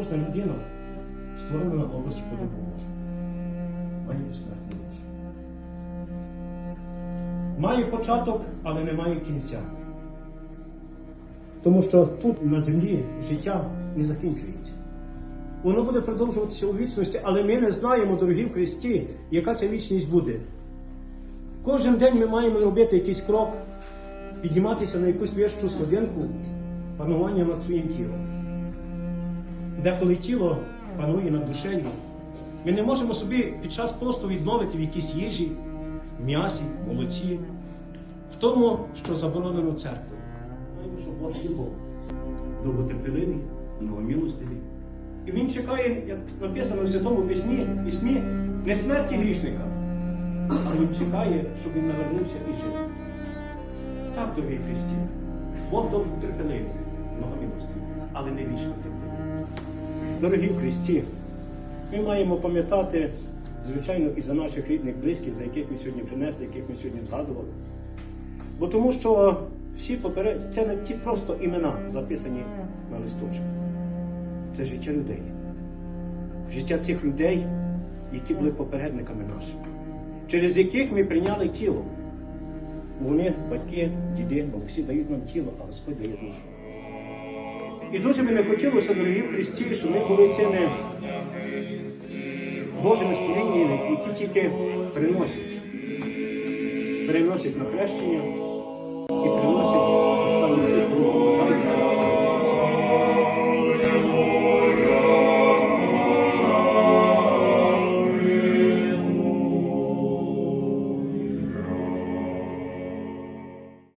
кожна людина створена на образі подобу Божу. Має безсмертну душу. Має початок, але не має кінця. Тому що тут на землі життя не закінчується. Воно буде продовжуватися у вічності, але ми не знаємо, дорогі в Христі, яка ця вічність буде. Кожен день ми маємо робити якийсь крок, підніматися на якусь вищу сходинку панування над своїм тілом. Деколи тіло панує над душею, ми не можемо собі під час посту відмовити в якійсь їжі, м'ясі, молоці, в тому, що заборонено церквою. Знаємо, що Бог є Бог, довготерпеливий, многомилостивий. І він чекає, як написано в Святому Письмі, письмі не смерті грішника, а він чекає, щоб він навернувся і жив. Так, дорогі Христі, Бог довготерпеливий, многомилостивий, але не вічно терпеливий. Дорогі в Христі, ми маємо пам'ятати, звичайно, і за наших рідних, близьких, за яких ми сьогодні принесли, яких ми сьогодні згадували. Бо тому що всі поперед... це не ті просто імена записані на листочку. Це життя людей. Життя цих людей, які були попередниками нашими, через яких ми прийняли тіло. Вони, батьки, діди, бабусі дають нам тіло, а Господь дає душу. І дуже би не хотілося, дорогі в Христі, щоб ми були цими Божими створіннями, які тільки приносять, переносять на хрещення